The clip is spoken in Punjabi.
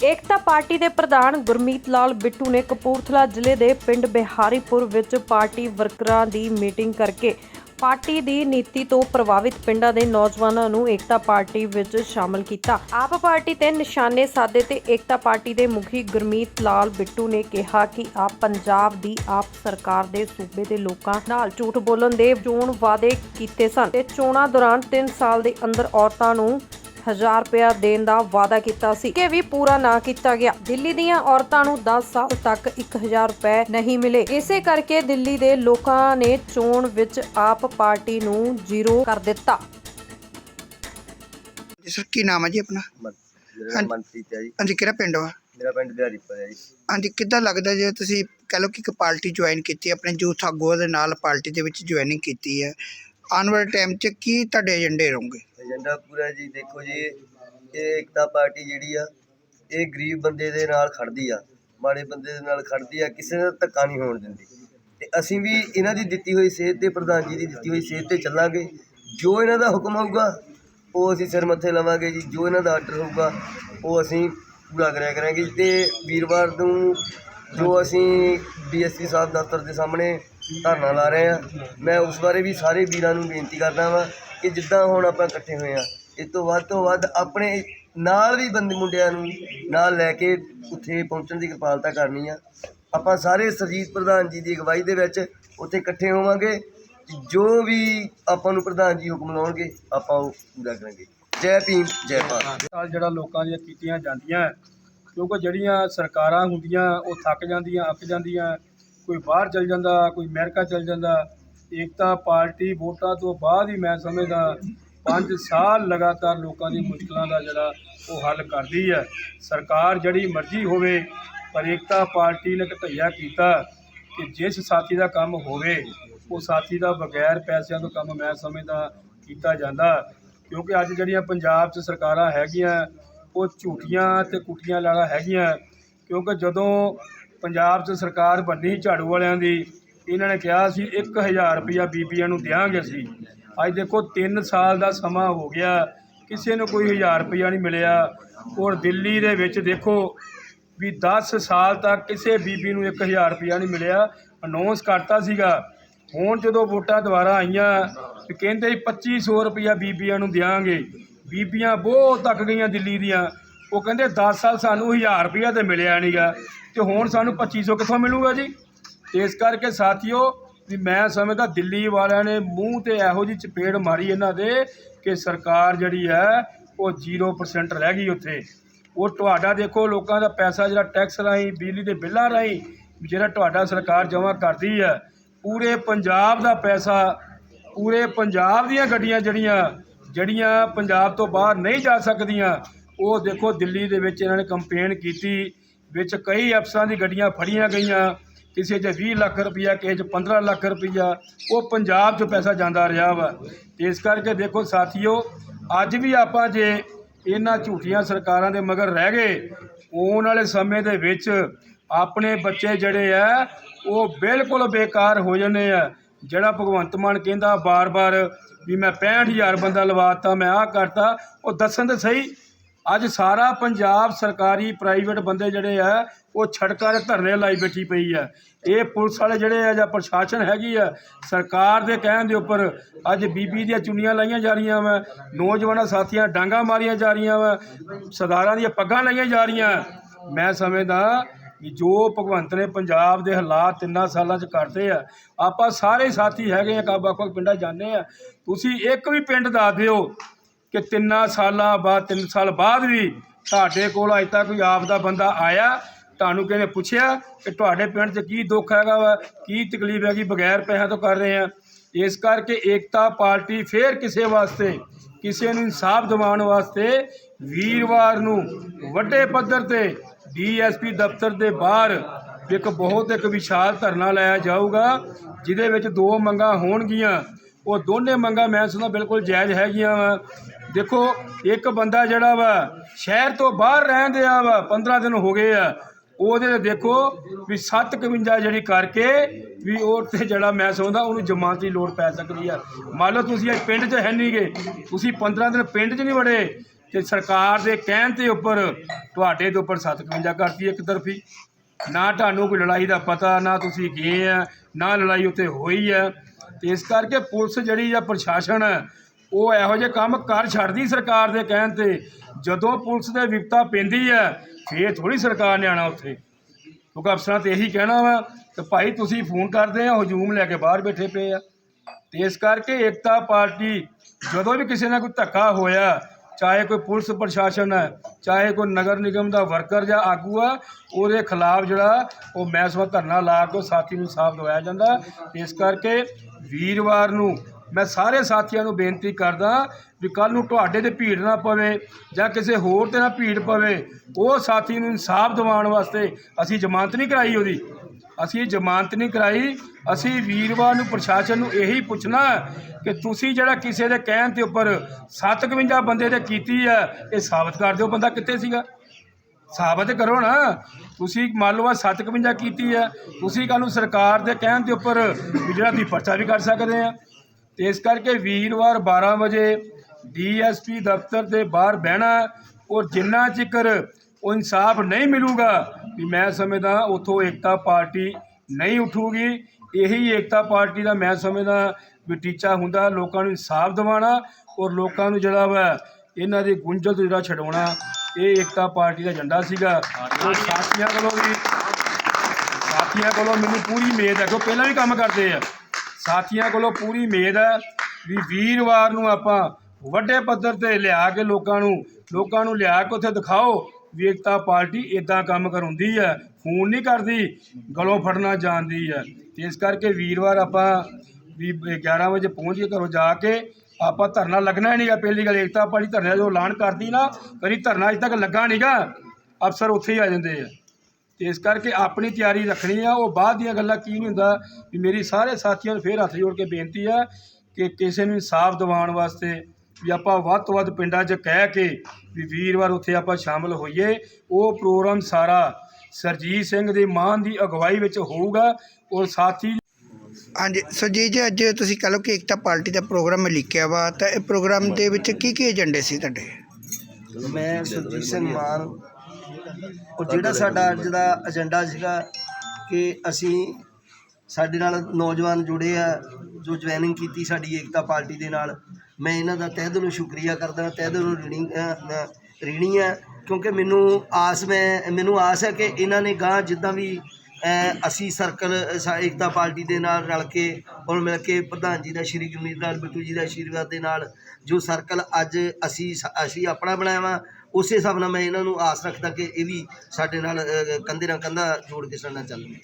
ਏਕਤਾ ਪਾਰਟੀ ਦੇ ਪ੍ਰਧਾਨ ਗੁਰਮੀਤ ਲਾਲ ਬਿੱਟੂ ਨੇ ਕਪੂਰਥਲਾ ਜ਼ਿਲ੍ਹੇ ਦੇ ਪਿੰਡ ਬਿਹਾਰੀਪੁਰ ਵਿੱਚ ਪਾਰਟੀ ਵਰਕਰਾਂ ਦੀ ਮੀਟਿੰਗ ਕਰਕੇ ਪਾਰਟੀ ਦੀ ਨੀਤੀ ਤੋਂ ਪ੍ਰਭਾਵਿਤ ਪਿੰਡਾਂ ਦੇ ਨੌਜਵਾਨਾਂ ਨੂੰ ਏਕਤਾ ਪਾਰਟੀ ਵਿੱਚ ਸ਼ਾਮਲ ਕੀਤਾ। ਆਪ ਪਾਰਟੀ ਤੇ ਨਿਸ਼ਾਨੇ ਸਾਧੇ ਤੇ ਏਕਤਾ ਪਾਰਟੀ ਦੇ ਮੁਖੀ ਗੁਰਮੀਤ ਲਾਲ ਬਿੱਟੂ ਨੇ ਕਿਹਾ ਕਿ ਆਪ ਪੰਜਾਬ ਦੀ ਆਪ ਸਰਕਾਰ ਦੇ ਸੂਬੇ ਦੇ ਲੋਕਾਂ ਨਾਲ ਝੂਠ ਬੋਲਣ ਦੇ ਚੋਣ ਵਾਅਦੇ ਕੀਤੇ ਸਨ ਤੇ ਚੋਣਾਂ ਦੌਰਾਨ 3 ਸਾਲ ਦੇ ਅੰਦਰ ਔਰਤਾਂ ਨੂੰ 1000 ਰੁਪਇਆ ਦੇਣ ਦਾ ਵਾਅਦਾ ਕੀਤਾ ਸੀ। ਕਿ ਵੀ ਪੂਰਾ ਨਾ ਕੀਤਾ ਗਿਆ। ਦਿੱਲੀ ਦੀਆਂ ਔਰਤਾਂ ਨੂੰ 10 ਸਾਲ ਤੱਕ 1000 ਰੁਪਏ ਨਹੀਂ ਮਿਲੇ। ਇਸੇ ਕਰਕੇ ਦਿੱਲੀ ਦੇ ਲੋਕਾਂ ਨੇ ਚੋਣ ਵਿੱਚ ਆਪ ਪਾਰਟੀ ਨੂੰ ਜ਼ੀਰੋ ਕਰ ਦਿੱਤਾ। ਜੀ ਸਰ ਕੀ ਨਾਮ ਹੈ ਜੀ ਆਪਣਾ? ਮੇਰਾ ਹਾਂਜੀ। ਨਾਮ ਮਨਪ੍ਰੀਤ ਹੈ ਜੀ। ਹਾਂਜੀ ਕਿਹੜਾ ਪਿੰਡ ਵਾ? ਮੇਰਾ ਪਿੰਡ ਬਿਹਾਰੀਪੁਰ ਹੈ ਜੀ। ਹਾਂਜੀ ਕਿੱਦਾਂ ਲੱਗਦਾ ਜੇ ਤੁਸੀਂ ਕਹ ਲਓ ਕਿ ਇੱਕ ਪਾਰਟੀ ਜੁਆਇਨ ਕੀਤੀ ਹੈ, ਆਪਣੇ ਯੂਥ ਆਗੂਆਂ ਦੇ ਨਾਲ ਪਾਰਟੀ ਦੇ ਵਿੱਚ ਜੁਆਇਨਿੰਗ ਕੀਤੀ ਹੈ? ਆਉਣ ਵਾਲੇ ਟਾਈਮ 'ਚ ਕੀ ਤੁਹਾਡੇ ਏਜੰਡੇ ਰਹੋਗੇ? ਏਜੰਡਾ ਪੂਰਾ ਜੀ, ਦੇਖੋ ਜੀ, ਇਹ ਏਕਤਾ ਪਾਰਟੀ ਜਿਹੜੀ ਆ, ਇਹ ਗਰੀਬ ਬੰਦੇ ਦੇ ਨਾਲ ਖੜਦੀ ਆ, ਮਾੜੇ ਬੰਦੇ ਦੇ ਨਾਲ ਖੜਦੀ ਆ, ਕਿਸੇ ਦਾ ਧੱਕਾ ਨਹੀਂ ਹੋਣ ਦਿੰਦੀ। ਤੇ ਅਸੀਂ ਵੀ ਇਹਨਾਂ ਦੀ ਦਿੱਤੀ ਹੋਈ ਸੇਧ ਤੇ, ਪ੍ਰਧਾਨ ਜੀ ਦੀ ਦਿੱਤੀ ਹੋਈ ਸੇਧ ਤੇ ਚੱਲਾਂਗੇ। ਜੋ ਇਹਨਾਂ ਦਾ ਹੁਕਮ ਹੋਊਗਾ, ਉਹ ਅਸੀਂ ਸਿਰ ਮੱਥੇ ਲਵਾਂਗੇ ਜੀ। ਜੋ ਇਹਨਾਂ ਦਾ ਆਰਡਰ ਹੋਊਗਾ, ਉਹ ਅਸੀਂ ਪੂਰਾ ਕਰਿਆ ਕਰਾਂਗੇ ਤੇ ਵੀਰਵਾਰ ਨੂੰ ਜੋ ਅਸੀਂ ਡੀਐਸਪੀ ਸਾਹਿਬ ਦਫ਼ਤਰ ਦੇ ਸਾਹਮਣੇ ਧਰਨਾ ਲਾ ਰਹੇ ਆ ਮੈਂ ਉਸ ਬਾਰੇ ਵੀ ਸਾਰੇ ਵੀਰਾਂ ਨੂੰ ਬੇਨਤੀ ਕਰਦਾ ਵਾਂ ਕਿ ਜਿੱਦਾਂ ਹੁਣ ਆਪਾਂ ਇਕੱਠੇ ਹੋਏ ਆ ਇਸ ਤੋਂ ਵੱਧ ਤੋਂ ਵੱਧ ਆਪਣੇ ਨਾਲ ਵੀ ਬੰਦੇ ਮੁੰਡਿਆਂ ਨੂੰ ਨਾਲ ਲੈ ਕੇ ਉੱਥੇ ਪਹੁੰਚਣ ਦੀ ਕਿਰਪਾਲਤਾ ਕਰਨੀ ਆ। ਆਪਾਂ ਸਾਰੇ ਸਰਜੀਤ ਪ੍ਰਧਾਨ ਜੀ ਦੀ ਅਗਵਾਈ ਦੇ ਵਿੱਚ ਉੱਥੇ ਇਕੱਠੇ ਹੋਵਾਂਗੇ। ਜੋ ਵੀ ਆਪਾਂ ਨੂੰ ਪ੍ਰਧਾਨ ਜੀ ਹੁਕਮ ਲਾਉਣਗੇ, ਆਪਾਂ ਉਹ ਪੂਰਾ ਕਰਾਂਗੇ। ਜੈ ਭੀਮ, ਜੈ ਭਾਰਤ। ਜਿਹੜਾ ਲੋਕਾਂ ਦੀਆਂ ਕੀਤੀਆਂ ਜਾਂਦੀਆਂ, ਕਿਉਂਕਿ ਜਿਹੜੀਆਂ ਸਰਕਾਰਾਂ ਹੁੰਦੀਆਂ, ਉਹ ਥੱਕ ਜਾਂਦੀਆਂ, ਅੱਕ ਜਾਂਦੀਆਂ ਕੋਈ ਬਾਹਰ ਚਲ ਜਾਂਦਾ, ਕੋਈ ਅਮਰੀਕਾ ਚਲ ਜਾਂਦਾ, ਏਕਤਾ ਪਾਰਟੀ ਵੋਟਾਂ ਤੋਂ ਬਾਅਦ ਹੀ ਮੈਂ ਸਮਝਦਾ 5 ਸਾਲ ਲਗਾਤਾਰ ਲੋਕਾਂ ਦੀ ਮੁਸ਼ਕਲਾਂ ਦਾ ਜਿਹੜਾ ਉਹ ਹੱਲ ਕਰਦੀ ਹੈ। ਸਰਕਾਰ ਜਿਹੜੀ ਮਰਜ਼ੀ ਹੋਵੇ, ਪਰ ਏਕਤਾ ਪਾਰਟੀ ਨੇ ਘਟਈਆ ਕੀਤਾ ਕਿ ਜਿਸ ਸਾਥੀ ਦਾ ਕੰਮ ਹੋਵੇ, ਉਹ ਸਾਥੀ ਦਾ ਬਗੈਰ ਪੈਸਿਆਂ ਤੋਂ ਕੰਮ ਮੈਂ ਸਮਝਦਾ ਕੀਤਾ ਜਾਂਦਾ। ਕਿਉਂਕਿ ਅੱਜ ਜਿਹੜੀਆਂ ਪੰਜਾਬ 'ਚ ਸਰਕਾਰਾਂ ਹੈਗੀਆਂ, ਉਹ ਝੂਠੀਆਂ ਤੇ ਕੁੱਟੀਆਂ ਲਾਲਾ ਹੈਗੀਆਂ, ਕਿਉਂਕਿ ਜਦੋਂ ਪੰਜਾਬ 'ਚ ਸਰਕਾਰ ਬੰਨੀ ਝਾੜੂ ਵਾਲਿਆਂ ਦੀ, ਇਹਨਾਂ ਨੇ ਕਿਹਾ ਸੀ 1000 ਰੁਪਇਆ ਬੀਬੀਆਂ ਨੂੰ ਦਿਆਂਗੇ ਅਸੀਂ। ਅੱਜ ਦੇਖੋ 3 ਸਾਲ ਦਾ ਸਮਾਂ ਹੋ ਗਿਆ, ਕਿਸੇ ਨੂੰ ਕੋਈ 1000 ਰੁਪਇਆ ਨਹੀਂ ਮਿਲਿਆ। ਔਰ ਦਿੱਲੀ ਦੇ ਵਿੱਚ ਦੇਖੋ ਵੀ 10 ਸਾਲ ਤੱਕ ਕਿਸੇ ਬੀਬੀ ਨੂੰ 1000 ਰੁਪਇਆ ਨਹੀਂ ਮਿਲਿਆ। ਅਨਾਉਂਸ ਕਰਤਾ ਸੀਗਾ। ਹੁਣ ਜਦੋਂ ਵੋਟਾਂ ਦੁਬਾਰਾ ਆਈਆਂ ਵੀ ਕਹਿੰਦੇ ਸੀ 2500 ਰੁਪਇਆ ਬੀਬੀਆਂ ਨੂੰ ਦਿਆਂਗੇ। ਬੀਬੀਆਂ ਬਹੁਤ ਤੱਕ ਗਈਆਂ ਦਿੱਲੀ ਦੀਆਂ। ਉਹ ਕਹਿੰਦੇ 10 ਸਾਲ ਸਾਨੂੰ 1000 ਰੁਪਇਆ ਤੇ ਮਿਲਿਆ ਨਹੀਂਗਾ ਤੇ ਹੁਣ ਸਾਨੂੰ 2500 ਕਿੱਥੋਂ ਮਿਲੂਗਾ ਜੀ? ਇਸ ਕਰਕੇ ਸਾਥੀਓ ਵੀ ਮੈਂ ਸਮਝਦਾ ਦਿੱਲੀ ਵਾਲਿਆਂ ਨੇ ਮੂੰਹ ਤੇ ਇਹੋ ਜੀ ਚਪੇੜ ਮਾਰੀ ਇਹਨਾਂ ਦੇ ਕਿ ਸਰਕਾਰ ਜਿਹੜੀ ਹੈ ਉਹ 0% ਰਹਿ ਗਈ ਉੱਥੇ। ਉਹ ਤੁਹਾਡਾ ਦੇਖੋ ਲੋਕਾਂ ਦਾ ਪੈਸਾ ਜਿਹੜਾ ਟੈਕਸ ਰਾਹੀਂ, ਬਿਜਲੀ ਦੇ ਬਿੱਲਾਂ ਰਾਹੀਂ ਜਿਹੜਾ ਤੁਹਾਡਾ ਸਰਕਾਰ ਜਮ੍ਹਾਂ ਕਰਦੀ ਹੈ, ਪੂਰੇ ਪੰਜਾਬ ਦਾ ਪੈਸਾ, ਪੂਰੇ ਪੰਜਾਬ ਦੀਆਂ ਗੱਡੀਆਂ ਜਿਹੜੀਆਂ ਜਿਹੜੀਆਂ ਪੰਜਾਬ ਤੋਂ ਬਾਹਰ ਨਹੀਂ ਜਾ ਸਕਦੀਆਂ ਉਹ ਦੇਖੋ ਦਿੱਲੀ ਦੇ ਵਿੱਚ ਇਹਨਾਂ ਨੇ ਕੰਪੇਨ ਕੀਤੀ, ਵਿੱਚ ਕਈ ਅਫਸਰਾਂ ਦੀ ਗੱਡੀਆਂ ਫੜੀਆਂ ਗਈਆਂ, ਕਿਸੇ 'ਚ 20 ਲੱਖ ਰੁਪਈਆ, ਕਿਸੇ 'ਚ 15 ਲੱਖ ਰੁਪਈਆ, ਉਹ ਪੰਜਾਬ 'ਚ ਪੈਸਾ ਜਾਂਦਾ ਰਿਹਾ ਵਾ। ਤੇ ਇਸ ਕਰਕੇ ਦੇਖੋ ਸਾਥੀਓ, ਅੱਜ ਵੀ ਆਪਾਂ ਜੇ ਇਹਨਾਂ ਝੂਠੀਆਂ ਸਰਕਾਰਾਂ ਦੇ ਮਗਰ ਰਹਿ ਗਏ, ਆਉਣ ਵਾਲੇ ਸਮੇਂ ਦੇ ਵਿੱਚ ਆਪਣੇ ਬੱਚੇ ਜਿਹੜੇ ਆ, ਉਹ ਬਿਲਕੁਲ ਬੇਕਾਰ ਹੋ ਜਾਂਦੇ ਆ। ਜਿਹੜਾ ਭਗਵੰਤ ਮਾਨ ਕਹਿੰਦਾ ਬਾਰ-ਬਾਰ ਵੀ ਮੈਂ 65000 ਬੰਦਾ ਲਵਾਤਾ ਮੈਂ ਆਹ ਕਰਤਾ, ਉਹ ਦੱਸਣ ਤੇ ਸਹੀ ਅੱਜ ਸਾਰਾ ਪੰਜਾਬ ਸਰਕਾਰੀ ਪ੍ਰਾਈਵੇਟ ਬੰਦੇ ਜਿਹੜੇ ਆ, ਉਹ ਛੜਕਾਂ ਦੇ ਧਰਨੇ ਲਾਈ ਬੈਠੀ ਪਈ ਆ। ਇਹ ਪੁਲਿਸ ਵਾਲੇ ਜਿਹੜੇ ਆ, ਜਾਂ ਪ੍ਰਸ਼ਾਸਨ ਹੈਗੀ ਆ, ਸਰਕਾਰ ਦੇ ਕਹਿਣ ਦੇ ਉੱਪਰ ਅੱਜ ਬੀਬੀ ਦੀਆਂ ਚੁੰਨੀਆਂ ਲਾਈਆਂ ਜਾ ਰਹੀਆਂ ਵਾ, ਨੌਜਵਾਨਾਂ ਸਾਥੀਆਂ ਡਾਂਗਾ ਮਾਰੀਆਂ ਜਾ ਰਹੀਆਂ ਵਾ, ਸਰਦਾਰਾਂ ਦੀਆਂ ਪੱਗਾਂ ਲਾਈਆਂ ਜਾ ਰਹੀਆਂ। ਮੈਂ ਸਮਝਦਾ ਵੀ ਜੋ ਭਗਵੰਤ ਨੇ ਪੰਜਾਬ ਦੇ ਹਾਲਾਤ ਤਿੰਨਾਂ ਸਾਲਾਂ 'ਚ ਕਰਦੇ ਆ, ਆਪਾਂ ਸਾਰੇ ਸਾਥੀ ਹੈਗੇ ਆ ਕਾਬਾ ਕੋਲ ਪਿੰਡਾਂ ਜਾਂਦੇ ਆ। ਤੁਸੀਂ ਇੱਕ ਵੀ ਪਿੰਡ ਦੱਸ ਦਿਓ ਕਿ ਤਿੰਨਾਂ ਸਾਲਾਂ ਬਾਅਦ, ਤਿੰਨ ਸਾਲ ਬਾਅਦ ਵੀ ਤੁਹਾਡੇ ਕੋਲ ਅਜੇ ਤੱਕ ਕੋਈ ਆਪ ਦਾ ਬੰਦਾ ਆਇਆ, ਤੁਹਾਨੂੰ ਕਿਹਨੇ ਪੁੱਛਿਆ ਕਿ ਤੁਹਾਡੇ ਪਿੰਡ 'ਚ ਕੀ ਦੁੱਖ ਹੈਗਾ ਵਾ, ਕੀ ਤਕਲੀਫ ਹੈਗੀ, ਬਗੈਰ ਪੈਸਿਆਂ ਤੋਂ ਕਰ ਰਹੇ ਆ। ਇਸ ਕਰਕੇ ਏਕਤਾ ਪਾਰਟੀ ਫੇਰ ਕਿਸੇ ਵਾਸਤੇ, ਕਿਸੇ ਨੂੰ ਇਨਸਾਫ ਦਿਵਾਉਣ ਵਾਸਤੇ ਵੀਰਵਾਰ ਨੂੰ ਵੱਡੇ ਪੱਧਰ ਤੇ ਡੀਐਸਪੀ ਦਫ਼ਤਰ ਦੇ ਬਾਹਰ ਇੱਕ ਬਹੁਤ ਇੱਕ ਵਿਸ਼ਾਲ ਧਰਨਾ ਲਾਇਆ ਜਾਊਗਾ, ਜਿਹਦੇ ਵਿੱਚ ਦੋ ਮੰਗਾਂ ਹੋਣਗੀਆਂ। ਉਹ ਦੋਨੇ ਮੰਗਾਂ ਮੈਂ ਸੁਣਾ ਬਿਲਕੁਲ ਜਾਇਜ਼ ਹੈਗੀਆਂ ਵਾ। ਦੇਖੋ ਇੱਕ ਬੰਦਾ ਜਿਹੜਾ ਵਾ ਸ਼ਹਿਰ ਤੋਂ ਬਾਹਰ ਰਹਿੰਦੇ ਆ ਵਾ 15 ਦਿਨ ਹੋ ਗਏ ਆ ਉਹਦੇ ਤੇ ਦੇਖੋ ਵੀ 751 ਜਿਹੜੀ ਕਰਕੇ ਵੀ ਉਹ ਤੇ ਜਿਹੜਾ ਮੈਂ ਸਮਝਦਾ ਉਹਨੂੰ ਜ਼ਮਾਨਤ ਦੀ ਲੋੜ ਪੈ ਸਕਦੀ ਆ। ਮੰਨ ਲਓ ਤੁਸੀਂ ਅੱਜ ਪਿੰਡ 'ਚ ਹੈ ਨਹੀਂਗੇ ਤੁਸੀਂ 15 ਦਿਨ ਪਿੰਡ 'ਚ ਨਹੀਂ ਵੜੇ ਤੇ ਸਰਕਾਰ ਦੇ ਕਹਿਣ ਤੇ ਉੱਪਰ ਤੁਹਾਡੇ ਦੇ ਉੱਪਰ 57 ਕਰਤੀ ਇੱਕ ਤਰਫੀ। ਨਾ ਤੁਹਾਨੂੰ ਕੋਈ ਲੜਾਈ ਦਾ ਪਤਾ ਨਾ ਤੁਸੀਂ ਗਏ ਆ ਨਾ ਲੜਾਈ ਉੱਤੇ ਹੋਈ ਹੈ ਤੇ ਇਸ ਕਰਕੇ ਪੁਲਿਸ ਜਿਹੜੀ ਆ ਪ੍ਰਸ਼ਾਸਨ ਹੈ, ਉਹ ਇਹੋ ਜਿਹੇ ਕੰਮ ਕਰ ਛੱਡਦੀ ਸਰਕਾਰ ਦੇ ਕਹਿਣ ਤੇ, ਜਦੋਂ ਪੁਲਿਸ ਦੇ ਵਿਪਤਾ ਪੈਂਦੀ ਹੈ, ਫੇਰ ਥੋੜੀ ਸਰਕਾਰ ਨੇ ਆਣਾ ਉੱਥੇ। ਕਿਉਂਕਿ ਅਫਸਰਾਂ ਤੇ ਇਹੀ ਕਹਿਣਾ ਵਾ ਕਿ ਭਾਈ ਤੁਸੀਂ ਫੋਨ ਕਰਦੇ ਆ, ਹਜੂਮ ਲੈ ਕੇ ਬਾਹਰ ਬੈਠੇ ਪਏ ਆ। ਤੇ ਇਸ ਕਰਕੇ ਏਕਤਾ ਪਾਰਟੀ ਜਦੋਂ ਵੀ ਕਿਸੇ ਨਾਲ ਕੋਈ ਧੱਕਾ ਹੋਇਆ, ਚਾਹੇ ਕੋਈ ਪੁਲਿਸ ਪ੍ਰਸ਼ਾਸਨ ਹੈ, ਚਾਹੇ ਕੋਈ ਨਗਰ ਨਿਗਮ ਦਾ ਵਰਕਰ ਜਾਂ ਆਗੂ ਆ, ਉਹਦੇ ਖਿਲਾਫ ਜਿਹੜਾ ਉਹ ਮੈਸਵਾ ਧਰਨਾ ਲਾ ਕੇ ਸਾਥੀ ਨੂੰ ਸਾਫ਼ ਦਵਾਇਆ ਜਾਂਦਾ। ਇਸ ਕਰਕੇ ਵੀਰਵਾਰ ਨੂੰ ਮੈਂ ਸਾਰੇ ਸਾਥੀਆਂ ਨੂੰ ਬੇਨਤੀ ਕਰਦਾ ਵੀ ਕੱਲ ਨੂੰ ਤੁਹਾਡੇ ਤੇ ਭੀੜ ਨਾ ਪਵੇ ਜਾਂ ਕਿਸੇ ਹੋਰ ਤੇ ਨਾ ਭੀੜ ਪਵੇ, ਉਹ ਸਾਥੀ ਨੂੰ ਇਨਸਾਫ ਦਿਵਾਉਣ ਵਾਸਤੇ ਅਸੀਂ ਜ਼ਮਾਨਤ ਨਹੀਂ ਕਰਾਈ ਉਹਦੀ। ਅਸੀਂ ਜ਼ਮਾਨਤ ਨਹੀਂ ਕਰਾਈ, ਅਸੀਂ ਵੀਰਵਾਰ ਨੂੰ ਪ੍ਰਸ਼ਾਸਨ ਨੂੰ ਇਹੀ ਪੁੱਛਣਾ ਕਿ ਤੁਸੀਂ ਜਿਹੜਾ ਕਿਸੇ ਦੇ ਕਹਿਣ ਤੇ ਉੱਪਰ 57 ਬੰਦੇ ਤੇ ਕੀਤੀ ਹੈ, ਇਹ ਸਾਬਤ ਕਰ ਦਿਓ ਬੰਦਾ ਕਿੱਥੇ ਸੀਗਾ? ਸਾਬਤ ਕਰੋ ਨਾ। ਤੁਸੀਂ ਮੰਨ ਲਓ ਆ 57 ਕੀਤੀ ਹੈ, ਤੁਸੀਂ ਕੱਲ੍ਹ ਨੂੰ ਸਰਕਾਰ ਦੇ ਕਹਿਣ ਦੇ ਉੱਪਰ ਵੀ ਜਿਹੜਾ ਤੁਸੀਂ ਪਰਚਾ ਵੀ ਕਰ ਸਕਦੇ ਆ। ਤੇ ਇਸ ਕਰਕੇ ਵੀਰਵਾਰ 12 ਵਜੇ ਡੀਐਸਪੀ ਦਫ਼ਤਰ ਦੇ ਬਾਹਰ ਬਹਿਣਾ ਔਰ ਜਿੰਨਾ ਚਿਕਰ ਉਹ ਇਨਸਾਫ ਨਹੀਂ ਮਿਲੂਗਾ ਵੀ ਮੈਂ ਸਮਝਦਾ ਉਥੋਂ ਏਕਤਾ ਪਾਰਟੀ ਨਹੀਂ ਉਠੂਗੀ। ਇਹੀ ਏਕਤਾ ਪਾਰਟੀ ਦਾ ਮੈਂ ਸਮਝਦਾ ਵੀ ਟੀਚਾ ਹੁੰਦਾ, ਲੋਕਾਂ ਨੂੰ ਇਨਸਾਫ ਦਿਵਾਉਣਾ ਔਰ ਲੋਕਾਂ ਨੂੰ ਜਿਹੜਾ ਵਾ ਇਹਨਾਂ ਦੀ ਗੁੰਝਲ ਤੋਂ ਜਿਹੜਾ ਛਡਾਉਣਾ, ਇਹ ਏਕਤਾ ਪਾਰਟੀ ਦਾ ਏਜੰਡਾ ਸੀਗਾ। ਉਹ ਸਾਥੀਆਂ ਕੋਲੋਂ ਵੀ ਸਾਥੀਆਂ ਕੋਲੋਂ ਮੈਨੂੰ ਪੂਰੀ ਉਮੀਦ ਹੈ ਕਿ ਉਹ ਪਹਿਲਾਂ ਵੀ ਕੰਮ ਕਰਦੇ ਆ। ਸਾਥੀਆਂ ਕੋਲੋਂ ਪੂਰੀ ਉਮੀਦ ਹੈ ਵੀ ਵੀਰਵਾਰ ਨੂੰ ਆਪਾਂ ਵੱਡੇ ਪੱਧਰ ਤੇ ਲਿਆ ਕੇ ਲੋਕਾਂ ਨੂੰ ਲੋਕਾਂ ਨੂੰ ਲਿਆ ਕੇ ਉੱਥੇ ਦਿਖਾਓ ਵੀ ਏਕਤਾ ਪਾਰਟੀ ਇਦਾਂ ਕੰਮ ਕਰਾਉਂਦੀ ਹੈ ਫੋਨ ਨਹੀਂ ਕਰਦੀ, ਗਲੋਂ ਫੜਨਾ ਜਾਣਦੀ ਹੈ। ਤੇ ਇਸ ਕਰਕੇ ਵੀਰਵਾਰ ਆਪਾਂ ਵੀ 11 ਵਜੇ ਪਹੁੰਚ ਕੇ ਘਰੋਂ ਜਾ ਕੇ ਆਪਾਂ ਧਰਨਾ ਲੱਗਣਾ ਨਹੀਂਗਾ ਪਹਿਲੀ ਗੱਲ ਏਕਤਾ ਪਾਰਟੀ ਧਰਨੇ ਦਾ ਜੋ ਐਲਾਨ ਕਰਦੀ ਨਾ, ਕਦੀ ਧਰਨਾ ਅਜੇ ਤੱਕ ਲੱਗਾ ਨਹੀਂਗਾ ਅਫਸਰ ਉੱਥੇ ਹੀ ਆ ਜਾਂਦੇ ਆ। ਤੇ ਇਸ ਕਰਕੇ ਆਪਣੀ ਤਿਆਰੀ ਰੱਖਣੀ ਆ। ਉਹ ਬਾਅਦ ਦੀਆਂ ਗੱਲਾਂ ਕੀ ਨਹੀਂ ਹੁੰਦਾ ਵੀ ਮੇਰੀ ਸਾਰੇ ਸਾਥੀਆਂ ਨੂੰ ਫੇਰ ਹੱਥ ਜੋੜ ਕੇ ਬੇਨਤੀ ਆ ਕਿ ਕਿਸੇ ਨੂੰ ਇਨਸਾਫ ਦਿਵਾਉਣ ਵਾਸਤੇ ਵੀ ਆਪਾਂ ਵੱਧ ਤੋਂ ਵੱਧ ਪਿੰਡਾਂ 'ਚ ਕਹਿ ਕੇ ਵੀ ਵੀਰਵਾਰ ਉੱਥੇ ਆਪਾਂ ਸ਼ਾਮਲ ਹੋਈਏ। ਉਹ ਪ੍ਰੋਗਰਾਮ ਸਾਰਾ ਸਰਜੀਤ ਸਿੰਘ ਦੇ ਮਾਨ ਦੀ ਅਗਵਾਈ ਵਿੱਚ ਹੋਊਗਾ ਔਰ ਸਾਥੀ ਹਾਂਜੀ ਸੁਰਜੀਤ ਜੀ ਅੱਜ ਤੁਸੀਂ ਕਹ ਲਓ ਕਿ ਏਕਤਾ ਪਾਰਟੀ ਦਾ ਪ੍ਰੋਗਰਾਮ ਲਿਖਿਆ ਵਾ ਤਾਂ ਇਹ ਪ੍ਰੋਗਰਾਮ ਦੇ ਵਿੱਚ ਕੀ ਕੀ ਏਜੰਡੇ ਸੀ ਤੁਹਾਡੇ? ਮੈਂ ਸੁਰਜੀਤ ਸਿੰਘ ਮਾਨ ਉਹ ਜਿਹੜਾ ਸਾਡਾ ਅੱਜ ਦਾ ਏਜੰਡਾ ਸੀਗਾ ਕਿ ਅਸੀਂ ਸਾਡੇ ਨਾਲ ਨੌਜਵਾਨ ਜੁੜੇ ਆ ਜੋ ਜੁਆਇਨਿੰਗ ਕੀਤੀ ਸਾਡੀ ਏਕਤਾ ਪਾਰਟੀ ਦੇ ਨਾਲ ਮੈਂ ਇਹਨਾਂ ਦਾ ਤਹਿ ਦਿਲੋਂ ਸ਼ੁਕਰੀਆ ਕਰਦਾ ਤਹਿ ਦਿਲੋਂ ਰੀਣੀ ਰੀਣੀ ਅ, ਆ ਕਿਉਂਕਿ ਮੈਨੂੰ ਆਸ ਮੈਂ ਮੈਨੂੰ ਆਸ ਹੈ ਕਿ ਇਹਨਾਂ ਨੇ ਗਾਂ ਜਿੱਦਾਂ ਵੀ ਅਸੀਂ ਸਰਕਲ ਸਾ- ਏਕਤਾ ਪਾਰਟੀ ਦੇ ਨਾਲ ਰਲ ਕੇ ਔਰ ਮਿਲ ਕੇ ਪ੍ਰਧਾਨ ਜੀ ਦਾ ਸ਼੍ਰੀ ਗੁਰਮੀਤ ਲਾਲ ਬਿੱਟੂ ਜੀ ਦਾ ਆਸ਼ੀਰਵਾਦ ਦੇ ਨਾਲ ਜੋ ਸਰਕਲ ਅੱਜ ਅਸੀਂ ਸ- ਅਸੀਂ ਆਪਣਾ ਬਣਾਇਆ ਵਾ ਉਸੇ ਹਿਸਾਬ ਨਾਲ ਮੈਂ ਇਹਨਾਂ ਨੂੰ ਆਸ ਰੱਖਦਾ ਕਿ ਇਹ ਵੀ ਸਾਡੇ ਨਾਲ ਕੰਧੇ ਨਾਲ ਕੰਧਾ ਜੋੜ ਕੇ ਸਾਡੇ ਨਾਲ ਚੱਲਣਗੇ